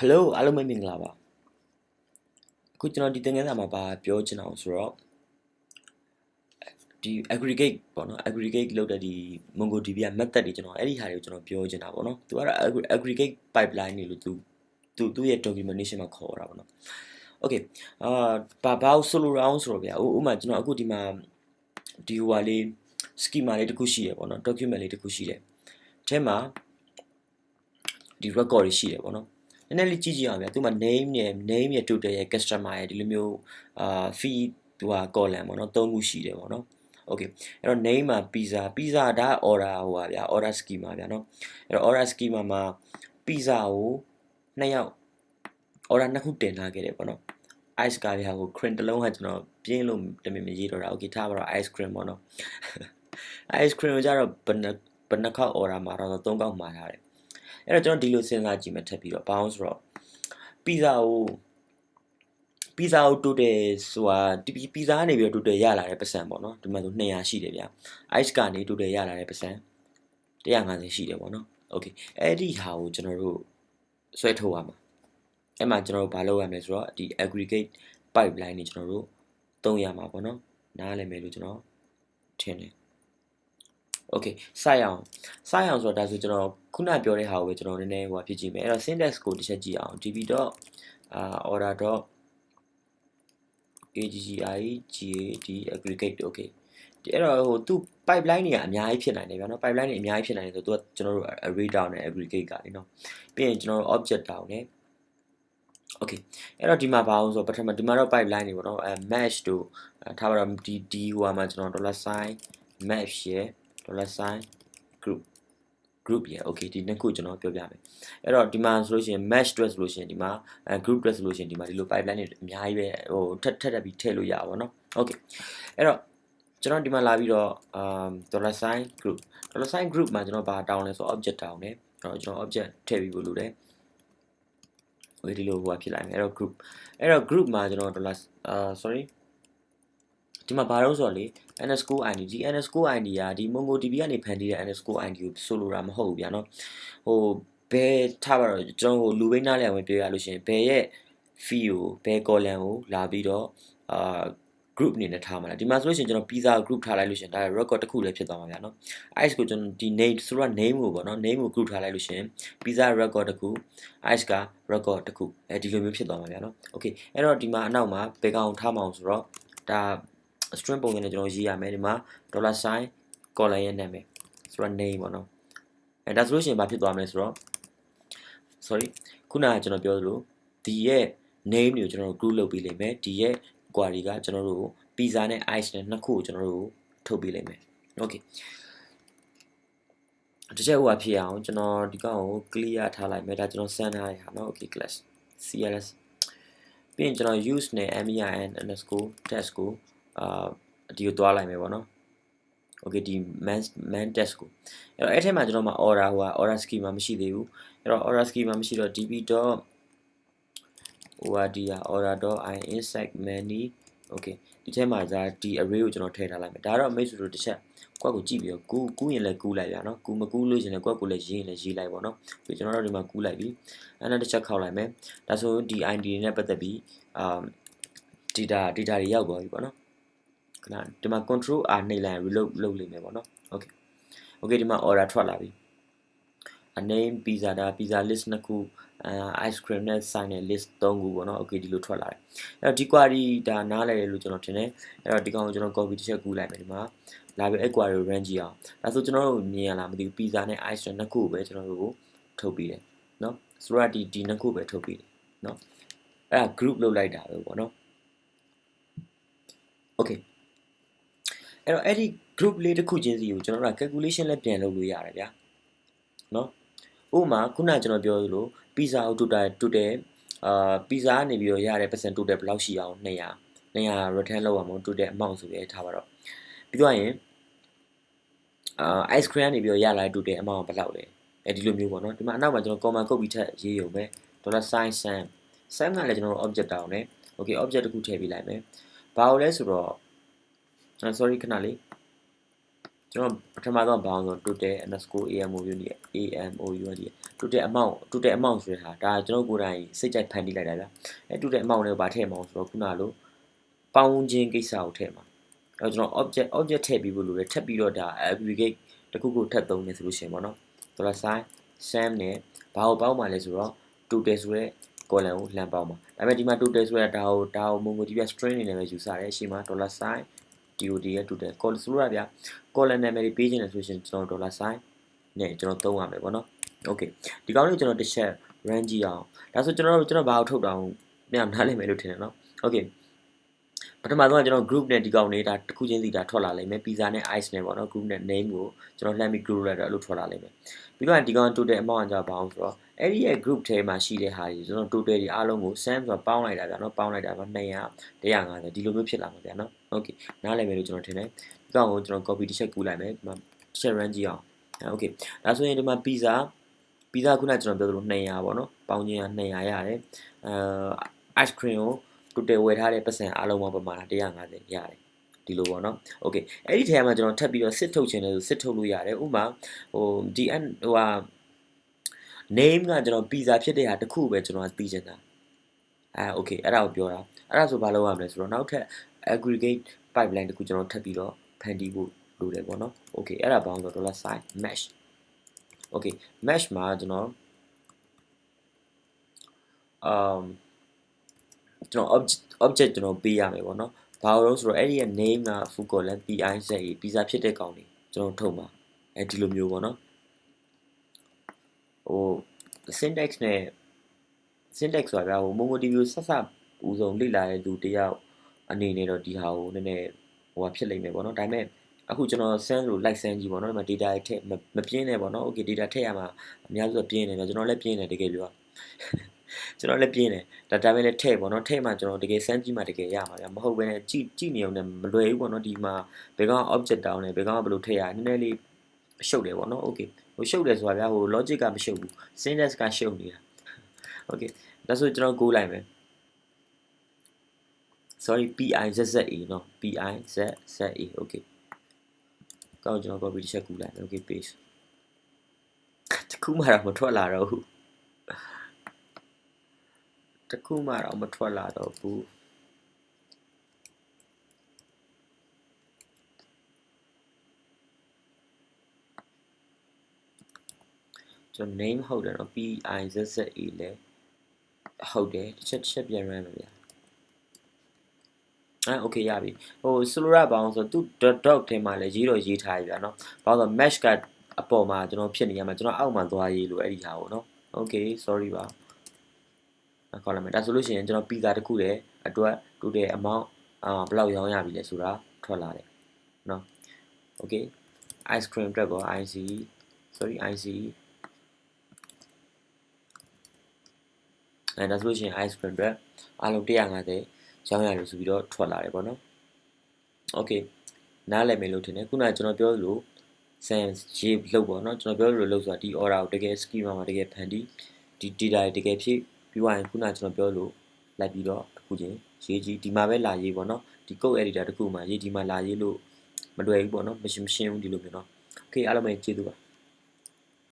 Hello အားလုံးပဲမင်္ဂလာပါအခုကျွန်တော်ဒီသင်ခန်းစာမှာပါပြောချင်အောင်ဆိုတော့ဒီ aggregate ပေါ့နော် aggregate လုပ်တဲ့ဒီ MongoDB က method တွေကျွန်တော်အဲ့ဒီဟာတွေကိုကျွန်တော်ပြောချင်တာပေါ့နော်သူကတော့ aggr- aggregate pipeline တွေလို့သူသူသူ့ရဲ့ documentation မှာခေါ်တာပေါ့နော် okay အာဘာဘာကိုဆိုလိုရအောင်ဆိုတော့ဗျာဥဥပမာကျွန်တော်အခုဒီမှာဒီဟိုဟာလေး schema လေးတစ်ခုရှိရပေါ့နော် document လေးတစ်ခုရှိတယ်အဲထဲမှာဒီ record တွေရှိတယ်ပေါ့နော် နည်းနည်းလေးကြည့်ကြည့်အောင်ဗျာသူမှာ name နဲ့ name ရဲ့ total ရဲ့ customer ရဲ့ဒီလိုမျိုးအာ fee ဟိုဟာ column ပေါ့နော်သုံးခုရှိတယ်ပေါ့နော် okay အဲ့တော့ name မှာ pizza pizza ဒါ order ဟိုပါဗျာ order schema ဗျာနော်အဲ့တော့ order schema မှာ pizza ကိုနှစ်ယောက် order နှစ်ခုတင်လာခဲ့တယ်ပေါ့နော် ice ကဗျာကို cream တစ်လုံးကကျွန်တော်ပြင်းလို့တမင်မရေးတော့တာ okay ထားပါတော့ ice cream ပေါ့နော် ice cream ကိုကြတော့ဘယ်နှဘယ်နှခေါက် order မှာတော့သုံးခေါက်မှာထားတယ် အဲ့တော့ကျွန်တော်ဒီလိုစဉ်းစားကြည့်မှထပ်ပြီးတော့ဘာအောင်ဆိုတော့ပီဇာကိုပီဇာကိုတိုတယ်ဆိုတာဒီပီဇာကနေပြီးတော့တိုတယ်ရလာတဲ့ပတ်စံပေါ့နော်ဒီမှာဆို200ရှိတယ်ဗျာ ice ကနေတိုတယ်ရလာတဲ့ပတ်စံ150ရှိတယ်ပေါ့နော် okay အဲ့ဒီဟာကိုကျွန်တော်တို့ဆွဲထုတ်ရမှာအဲ့မှာကျွန်တော်တို့ဘာလုပ်ရမလဲဆိုတော့ဒီ aggregate pipeline တွေကျွန်တော်တို့သုံးရမှာပေါ့နော်နားလည်မယ်လို့ကျွန်တော်ထင်တယ် okay စရအောင်စရအောင်ဆိုတော့ဒါဆိုကျွန်တော်ခုနပြောတဲ့ဟာကိုပဲကျွန်တော်နည်းနည်းဟိုဖြစ်ကြည့်မယ်အဲ့တော့ syntax ကိုတစ်ချက်ကြည့်အောင် db. အာ order. aggregate aggregate okay ဒီအဲ့တော့ဟိုသူ pipeline တွေကအများကြီးဖြစ်နိုင်တယ်ဗျာနော် pipeline တွေအများကြီးဖြစ်နိုင်တယ်ဆိုတော့သူကကျွန်တော်တို့ array down နဲ့ aggregate ကလေနော်ပြီးရင်ကျွန်တော်တို့ object down နဲ့ okay အဲ့တော့ဒီမှာဘာအောင်ဆိုတော့ပထမဒီမှာတော့ pipeline တွေပေါ့နော်အဲ mesh တို့အဲထားပါတော့ဒီဒီဟိုမှာကျွန်တော် dollar sign mesh ရယ် dollar sign group group ရယ် okay ဒီနှစ်ခုကျွန်တော်ပြောပြမယ်အဲ့တော့ဒီမှာဆိုလို့ရှိရင် mesh အတွက်ဆိုလို့ရှိရင်ဒီမှာအဲ group အတွက်ဆိုလို့ရှိရင်ဒီမှာဒီလို pipeline တွေအများကြီးပဲဟိုထပ်ထပ်တက်ပြီးထည့်လို့ရပါဘောเนาะ okay အဲ့တော့ကျွန်တော်ဒီမှာလာပြီးတော့ um dollar sign group dollar sign group မှာကျွန်တော်ဘာတောင်းလဲဆို object တောင်းတယ်အဲ့တော့ကျွန်တော် object ထည့်ပြီးဖို့လိုတယ်ဟိုဒီလိုဟိုဖြစ်လိုက်မယ်အဲ့တော့ group အဲ့တော့ group မှာကျွန်တော် dollar အာ sorry ဒီမှာဘာလို့ဆိုတော့လေ underscore id ဒီ underscore id ကဒီ mongodb ကနေဖန်တီးတဲ့ underscore id ကိုဆိုလိုတာမဟုတ်ဘူးဗျာနော်ဟိုဘယ်ထားပါတော့ကျွန်တော်ဟိုလူဘိန်းနားလည်းဝင်ပြောရလို့ရှိရင်ဘယ်ရဲ့ fee ကိုဘယ် column ကိုလာပြီးတော့အာ group အနေနဲ့ထားမှာလားဒီမှာဆိုလို့ရှိရင်ကျွန်တော် pizza group ထားလိုက်လို့ရှိရင်ဒါ record တစ်ခုလည်းဖြစ်သွားမှာဗျာနော် ice ကိုကျွန်တော်ဒီ name ဆိုတော့ name ကိုပေါ့နော် name ကို group ထားလိုက်လို့ရှိရင် pizza record တစ်ခု ice က record တစ်ခုအဲဒီလိုမျိုးဖြစ်သွားမှာဗျာနော် okay အဲ့တော့ဒီမှာအနောက်မှာဘယ်ကောင်ထားမအောင်ဆိုတော့ဒါ string ပုံစံနဲ့ကျွန်တော်ရေးရမယ်ဒီမှာ dollar sign column ရဲ့နာမည်ဆိုတော့ name ပေါ့နော်အဲဒါဆိုလို့ရှိရင်ဘာဖြစ်သွားမလဲဆိုတော့ sorry ခုနကကျွန်တော်ပြောသလိုဒီရဲ့ name တွေကိုကျွန်တော်တို့ group လုပ်ပြီးလိမ့်မယ်ဒီရဲ့ query ကကျွန်တော်တို့ pizza နဲ့ ice နဲ့နှစ်ခုကိုကျွန်တော်တို့ထုတ်ပြီးလိမ့်မယ် okay တစ်ချက်ဟိုဟာဖြစ်အောင်ကျွန်တော်ဒီကောင်ကို clear ထားလိုက်မယ်ဒါကျွန်တော်စမ်းထားတဲ့ဟာเนาะ okay class cls ပြီးရင်ကျွန်တော် use နဲ့ min underscore test ကို အာဒီကိုတွားလိုက်မယ်ပေါ့နော် okay ဒီ man man test ကိုအဲ့တော့အဲ့ထဲမှာကျွန်တော်မှာ order ဟိုဟာ order schema မရှိသေးဘူးအဲ့တော့ order schema မရှိတော့ db. ဟိုဟာဒီဟာ order.i inside many okay ဒီထဲမှာဒါဒီ array ကိုကျွန်တော်ထည့်ထားလိုက်မယ်ဒါတော့မိတ်ဆွေတို့တစ်ချက်ကွက်ကိုကြည့်ပြီးတော့ကူးကူးရင်လည်းကူးလိုက်ဗျာနော်ကူးမကူးလို့ရှင်လည်းကွက်ကိုလည်းရေးရင်လည်းရေးလိုက်ပေါ့နော်ပြီးကျွန်တော်တို့ဒီမှာကူးလိုက်ပြီအဲ့ဒါတစ်ချက်ခောက်လိုက်မယ်ဒါဆိုဒီ ID နဲ့ပတ်သက်ပြီးအာ data data တွေရောက်သွားပြီပေါ့နော် ခဏဒီမှာ control R နှိပ်လိုက်ရင် reload လုပ်လိမ့်မယ်ပေါ့နော် okay okay ဒီမှာ order ထွက်လာပြီ a name pizza ဒါ pizza list နှစ်ခုအဲ ice cream နဲ့ sign နဲ့ list 3ခုပေါ့နော် okay ဒီလိုထွက်လာတယ်အဲ့တော့ဒီ query ဒါနားလည်တယ်လို့ကျွန်တော်ထင်တယ်အဲ့တော့ဒီကောင်ကိုကျွန်တော် copy တစ်ချက်ကူးလိုက်မယ်ဒီမှာလာပြီးအဲ့ query ကို run ကြည့်အောင်ဒါဆိုကျွန်တော်တို့မြင်ရလားမသိဘူး pizza နဲ့ ice cream နှစ်ခုပဲကျွန်တော်တို့ကိုထုတ်ပြီးတယ်နော်ဆိုတော့ဒီဒီနှစ်ခုပဲထုတ်ပြီးတယ်နော်အဲ့ဒါ group လုပ်လိုက်တာပဲပေါ့နော် okay အဲ့တော့အဲ့ဒီ group လေးတစ်ခုချင်းစီကိုကျွန်တော်တို့က calculation လည်းပြန်လုပ်လို့ရတယ်ဗျာနော်ဥပမာခုနကကျွန်တော်ပြောသလို pizza ကို total total အာ pizza ကနေပြီးတော့ရတဲ့ percent total ဘယ်လောက်ရှိအောင်200 200 return လောက်အောင် total amount ဆိုရဲထားပါတော့ပြီးတော့ရင်အာ ice cream ကနေပြီးတော့ရလာတဲ့ total amount ဘယ်လောက်လဲအဲဒီလိုမျိုးပေါ့နော်ဒီမှာအနောက်မှာကျွန်တော် comma ကုတ်ပြီးထပ်ရေးရုံပဲ dollar sign sum sum ကလည်းကျွန်တော်တို့ object တောင်းတယ် okay object တစ်ခုထည့်ပေးလိုက်မယ်ဘာလို့လဲဆိုတော့ sorry ခဏလေးကျွန်တော်ပထမဆုံးဘာအောင်ဆို total underscore amou နေ amou နေ total amount total amount ဆိုတဲ့ဟာဒါကျွန်တော်ကိုယ်တိုင်စိတ်ကြိုက်ဖန်တီးလိုက်တာဗျအဲ total amount တွေကိုဗာထည့်မအောင်ဆိုတော့ခုနလိုပေါင်းခြင်းကိစ္စကိုထည့်မှာအဲကျွန်တော် object object ထည့်ပြီးဖို့လိုတယ်ထပ်ပြီးတော့ဒါ aggregate တခုခုထပ်သုံးနေဆိုလို့ရှိရင်ပေါ့နော် dollar sign sum နဲ့ဘာကိုပေါင်းမှာလဲဆိုတော့ total ဆိုတဲ့ column ကိုလှမ်းပေါင်းမှာဒါပေမဲ့ဒီမှာ total ဆိုတဲ့ဒါကိုဒါကို MongoDB string အနေနဲ့ပဲယူဆတယ်ရှေ့မှာ dollar sign DOD ရဲ့ total call ဆိုလိုတာဗျာ column နာမည်တွေပေးခြင်းလဲဆိုရှင်ကျွန်တော် dollar sign နဲ့ကျွန်တော်သုံးရမယ်ပေါ့နော် okay ဒီကောင်းလေးကျွန်တော်တစ်ချက် run ကြည့်အောင်ဒါဆိုကျွန်တော်ကျွန်တော်ဘာကိုထုတ်တာအောင်ညနားလည်မယ်လို့ထင်တယ်နော် okay ပထမဆုံးကကျွန်တော် group နဲ့ဒီကောင်လေးဒါတစ်ခုချင်းစီဒါထွက်လာလိမ့်မယ် pizza နဲ့ ice နဲ့ပေါ့နော် group နဲ့ name ကိုကျွန်တော်လှမ်းပြီး group လိုက်တော့အဲ့လိုထွက်လာလိမ့်မယ်ပြီးတော့ဒီကောင် total amount ကကြာပါအောင်ဆိုတော့အဲ့ဒီရဲ့ group ထဲမှာရှိတဲ့ဟာကြီးကျွန်တော် total တွေအားလုံးကို sum ဆိုတော့ပေါင်းလိုက်တာဗျာနော်ပေါင်းလိုက်တာက200 150ဒီလိုမျိုးဖြစ်လာမှာဗျာနော် okay နားလည်မယ်လို့ကျွန်တော်ထင်တယ်ဒီကောင်ကိုကျွန်တော် copy တစ်ချက်ကူးလိုက်မယ်ဒီမှာတစ်ချက် run ကြည့်အောင် okay ဒါဆိုရင်ဒီမှာ pizza pizza ခုနကကျွန်တော်ပြောသလို200ပေါ့နော်ပေါင်းခြင်းက200ရတယ်အဲ ice cream ကို total ဝယ်ထားတဲ့ပတ်စံအားလုံးပေါင်းပမာဏ150ရတယ်ဒီလိုပေါ့နော်။ Okay အဲ့ဒီထဲမှာကျွန်တော်ထပ်ပြီးတော့စစ်ထုတ်ခြင်းလဲဆိုစစ်ထုတ်လို့ရတယ်။ဥပမာဟိုဒီအဟိုဟာ name ကကျွန်တော်ပီဇာဖြစ်တဲ့ဟာတစ်ခုပဲကျွန်တော်သိချင်တာ။အာ okay အဲ့ဒါကိုပြောတာ။အဲ့ဒါဆိုဘာလုပ်ရမလဲဆိုတော့နောက်ထပ် aggregate pipeline တစ်ခုကျွန်တော်ထပ်ပြီးတော့ဖန်တီးဖို့လိုတယ်ပေါ့နော်။ Okay အဲ့ဒါပေါင်းဆို dollar sign mesh okay mesh မှာကျွန်တော် um ကျွန်တော် object object ကျွန်တော်ပေးရမယ်ပေါ့နော်ဘာလို့ဆိုတော့အဲ့ဒီရဲ့ name က full column piz pizza ဖြစ်တဲ့ကောင်လေးကျွန်တော်ထုတ်မှာအဲဒီလိုမျိုးပေါ့နော်ဟို syntax နဲ့ syntax ဆိုတာဗျာဟို MongoDB ကိုဆက်ဆက်ဦးဆုံးလေ့လာတဲ့လူတယောက်အနေနဲ့တော့ဒီဟာကိုနည်းနည်းဟိုဟာဖြစ်လိမ့်မယ်ပေါ့နော်ဒါပေမဲ့အခုကျွန်တော် send လို့ like send ကြည့်ပေါ့နော်ဒီမှာ data ထည့်မပြင်းနဲ့ပေါ့နော် okay data ထည့်ရမှာအများစုပြင်းတယ်ဗျာကျွန်တော်လည်းပြင်းတယ်တကယ်ပြော ကျွန်တော်လည်းပြင်းတယ်ဒါဒါပေမဲ့လည်းထည့်ပေါ့နော်ထည့်မှကျွန်တော်တကယ် send ကြည့်မှတကယ်ရမှာဗျာမဟုတ်ဘဲနဲ့ကြည့်ကြည့်နေအောင်လည်းမလွယ်ဘူးပေါ့နော်ဒီမှာဘယ်ကောင် object တောင်းလဲဘယ်ကောင်ကဘယ်လိုထည့်ရနည်းနည်းလေးရှုပ်တယ်ပေါ့နော် okay ဟိုရှုပ်တယ်ဆိုတာဗျာဟို logic ကမရှုပ်ဘူး syntax ကရှုပ်နေတာ okay ဒါဆိုကျွန်တော် go လိုက်မယ် sorry PIZZA เนาะ PIZZA okay ကောင်းကျွန်တော် copy တစ်ချက်ကူးလိုက်မယ် okay paste တခုမှတော့မထွက်လာတော့ဘူး တစ်ခုမှတော့မထွက်လာတော့ဘူးကျွန် name ဟုတ်တယ်နော် pi zza လဲဟုတ်တယ်တစ်ချက်တစ်ချက်ပြန် run မယ်ဗျာအဲ okay ရပြီဟိုဆိုလိုရပါအောင်ဆိုသူ dot dot ထဲမှာလည်းရေးတော့ရေးထားပြီဗျာနော်ဘာလို့ဆို mesh ကအပေါ်မှာကျွန်တော်ဖြစ်နေရမှာကျွန်တော်အောက်မှာသွားရေးလို့အဲ့ဒီဟာကိုနော် okay sorry ပါ ခေါ်လိုက်မယ်ဒါဆိုလို့ရှိရင်ကျွန်တော် pizza တစ်ခုတည်းအတွက် total amount အာဘယ်လောက်ရောင်းရပြီလဲဆိုတာထွက်လာတယ်เนาะ okay ice cream အတွက်ကော IC sorry IC အဲဒါဆိုလို့ရှိရင် ice cream အတွက်အားလုံး150ရောင်းရတယ်ဆိုပြီးတော့ထွက်လာတယ်ပေါ့နော် okay နားလည်မယ်လို့ထင်တယ်ခုနကကျွန်တော်ပြောသလို sense ရေးလုပ်ပေါ့နော်ကျွန်တော်ပြောလို့လို့ဆိုတာဒီ order ကိုတကယ် schema မှာတကယ်ဖန်တီးဒီ data တွေတကယ်ဖြည့် ပြီးသွားရင်ခုနကကျွန်တော်ပြောလို့လိုက်ပြီးတော့တစ်ခုချင်းရေးကြည့်ဒီမှာပဲလာရေးပေါ့နော်ဒီ code editor တစ်ခုမှာရေးဒီမှာလာရေးလို့မလွယ်ဘူးပေါ့နော်မရှင်းမရှင်းဘူးဒီလိုမျိုးနော် okay အားလုံးပဲကျေးဇူးပါ